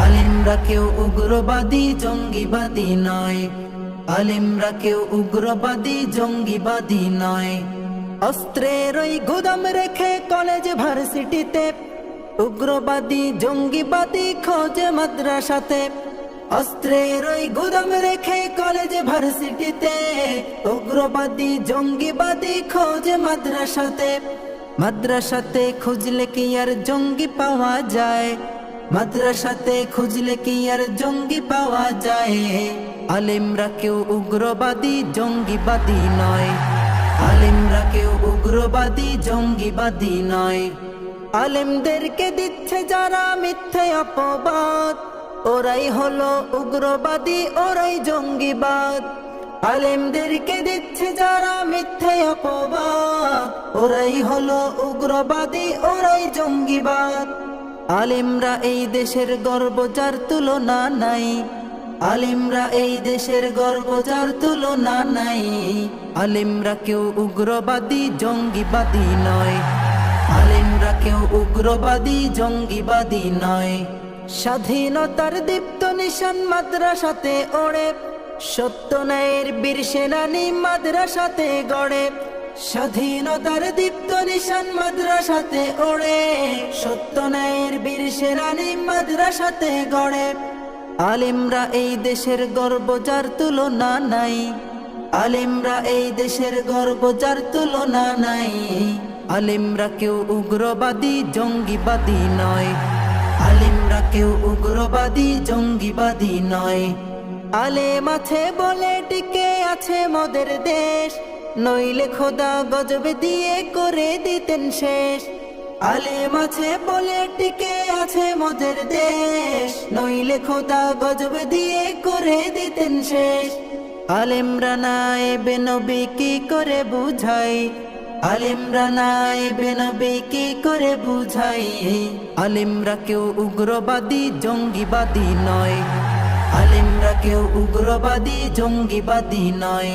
আলিমরা কেউ উগ্রবাদী, জঙ্গিবাদী নয়। আলিমরা কেউ উগ্রবাদী, জঙ্গিবাদী নয়। অস্ত্রের ওই গুদাম রেখে কলেজ ভার্সিটিতে, উগ্রবাদী, জঙ্গিবাদী খোঁজে মাদ্রাসাতে। অস্ত্রের ওই গুদাম রেখে কলেজ ভার্সিটিতে, উগ্রবাদী, জঙ্গিবাদী খোঁজে মাদ্রাসাতে। মাদ্রাসাতে খুঁজলে কি আর জঙ্গি পাওয়া যায়? মাদ্রাসাতে খুঁজলে কি আর জঙ্গি পাওয়া যায়? আলিমরা কেউ উগ্রবাদী, জঙ্গিবাদী নয়। আলিমরা কেউ উগ্রবাদী, জঙ্গিবাদী নয়। আলিমদেরকে দিচ্ছে যারা মিথ্যে অপবাদ। ওরাই হলো উগ্রবাদী, ওরাই জঙ্গিবাদ। আলেমদেরকে দিচ্ছে যারা মিথ্যে অপবাদ। ওরাই হলো উগ্রবাদী, ওরাই জঙ্গিবাদ। আলিমরা এই দেশের গর্ব, যার তুলনা নাই। আলিমরা এই দেশের গর্ব, যার তুলনা নাই। আলিমরা কেউ উগ্রবাদী, জঙ্গিবাদী নয়। আলিমরা কেউ উগ্রবাদী, জঙ্গিবাদী নয়। স্বাধীনতার দীপ্ত নিশান মাদ্রাসাতে ওড়ে। সত্য ন্যায়ের বীর সেনানি মাদ্রাসাতে গড়ে। স্বাধীনতার দীপ্ত নিশান মাদ্রাসাতে ওড়ে। সত্য ন্যায়ের বীর সেনানি মাদ্রাসাতে গড়ে। আলিমরা এই দেশের গর্ব, যার তুলনা নাই। আলিমরা এই দেশের গর্ব, যার তুলনা নাই। আলিমরা কেউ উগ্রবাদী, জঙ্গিবাদী নয়। আলিমরা কেউ উগ্রবাদী, জঙ্গিবাদী নয়। আলেম আছে বলে টিকে আছে মোদের দেশ। নইলে খোদা গজবে দিয়ে করে দিতেন শেষ। আলেম আছে বলে টিকে আছে মোদের দেশ। নইলে খোদা গজবে দিয়ে করে দিতেন শেষ। আলেমরা নাই বেনবী কি করে বুঝাই? আলিমরা নাই বেনবী কি করে বুঝাই? আলিমরা কেউ উগ্রবাদী, জঙ্গিবাদী নয়। আলিমরা কেউ উগ্রবাদী, জঙ্গিবাদী নয়।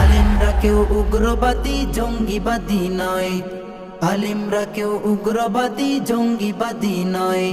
আলিমরা কেউ উগ্রবাদী জঙ্গিবাদী নয়। আলিমরা কেউ উগ্রবাদী জঙ্গিবাদী নয়।